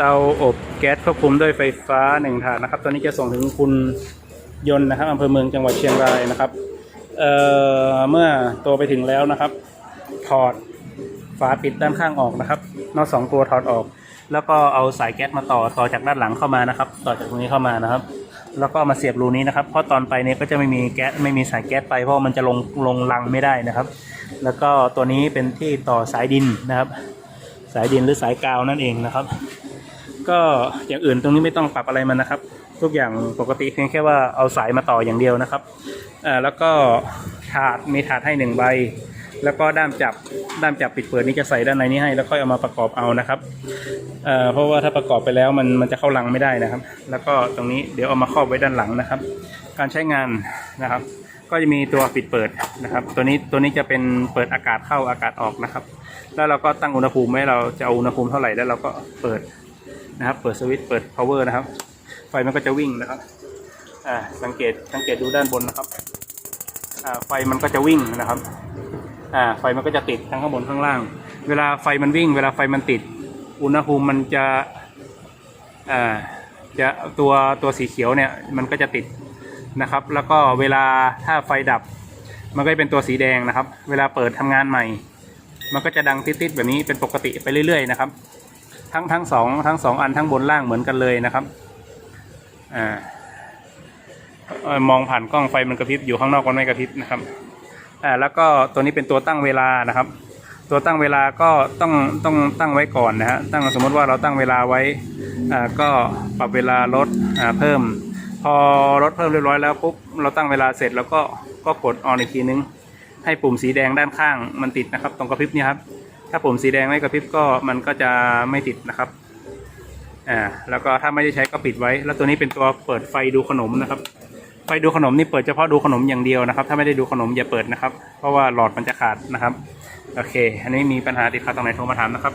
เตาอบแก๊สควบคุมด้วยไฟฟ้าหนึ่งถาดนะครับ ตอนนี้จะส่งถึงคุณยนต์นะครับอำเภอเมืองจังหวัดเชียงรายนะครับ เอ่อ เมื่อตัวไปถึงแล้วนะครับ ถอดฝาปิดด้านข้างออกนะครับ นอกสองตัวถอดออก แล้วก็เอาสายแก๊สมาต่อต่อจากด้านหลังเข้ามานะครับ ต่อจากตรงนี้เข้ามานะครับ แล้วก็มาเสียบรูนี้นะครับ เพราะตอนไปเนี่ยก็จะไม่มีแก๊สไม่มีสายแก๊สไปเพราะมันจะลงลงลังไม่ได้นะครับ แล้วก็ตัวนี้เป็นที่ต่อสายดินนะครับ สายดินหรือสายกาวนั่นเองนะครับ ก็อย่างอื่นตรงนี้ไม่ต้องปรับอะไรมันนะครับ ทุกอย่างปกติเพียงแค่ว่าเอาสายมาต่ออย่างเดียวนะครับอ่าแล้วก็ถาดมีถาดให้หนึ่งใบ แล้วก็ด้ามจับด้ามจับปิดเปิดนี่จะใส่ด้านในนี้ให้ แล้วค่อยเอามาประกอบเอานะครับเอ่อเพราะว่าถ้าประกอบไปแล้วมันมันจะเข้ารังไม่ได้นะครับ แล้วก็ตรงนี้เดี๋ยวเอามาครอบไว้ด้านหลังนะครับ การใช้งานนะครับ ก็จะมีตัวปิดเปิดนะครับ ตัวนี้ตัวนี้จะเป็นเปิดอากาศเข้าอากาศออกนะครับ แล้วเราก็ตั้งอุณหภูมิไว้เราจะเอาอุณหภูมิเท่าไหร่แล้วเราก็เปิด นะครับ เปิดสวิตช์เปิด power นะครับ ไฟมันก็จะวิ่งนะครับอ่าสังเกตสังเกตดูด้านบนนะครับอ่าไฟมันก็จะวิ่งนะครับอ่าไฟมันก็จะติดทั้งข้างบนข้างล่าง เวลาไฟมันวิ่ง เวลาไฟมันติด อุณหภูมิมันจะอ่าจะตัวตัวสีเขียวเนี่ยมันก็จะติดนะครับ แล้วก็เวลาถ้าไฟดับ มันก็จะเป็นตัวสีแดงนะครับ เวลาเปิดทำงานใหม่ มันก็จะดังติดๆแบบนี้เป็นปกติไปเรื่อยๆนะครับ ทั้งทั้งสองทั้งสองอันทั้งบนล่างเหมือนกันเลยนะครับอ่ามองผ่านกล้องไฟมันกระพริบอยู่ข้างนอกมันไม่กระพริบนะครับอ่าแล้วก็ตัวนี้เป็นตัวตั้งเวลานะครับ ตัวตั้งเวลาก็ต้องต้องตั้งไว้ก่อนนะฮะตั้งสมมติว่าเราตั้งเวลาไว้อ่าก็ปรับเวลาลดอ่าเพิ่ม พอลดเพิ่มเรียบร้อยแล้วปุ๊บเราตั้งเวลาเสร็จแล้วก็ก็กดออนอีกทีนึงให้ปุ่มสีแดงด้านข้างมันติดนะครับ ตรงกระพริบนี่ครับ ถ้าปุ่มสีแดงไม่กระพริบก็มันก็จะไม่ติดนะครับอ่าแล้วก็ถ้าไม่ได้ใช้ก็ปิดไว้ แล้วตัวนี้เป็นตัวเปิดไฟดูขนมนะครับ ไฟดูขนมนี่เปิดเฉพาะดูขนมอย่างเดียวนะครับ ถ้าไม่ได้ดูขนมอย่าเปิดนะครับ เพราะว่าหลอดมันจะขาดนะครับ โอเค อันนี้มีปัญหาติดขัดตรงไหนโทรมาถามนะครับ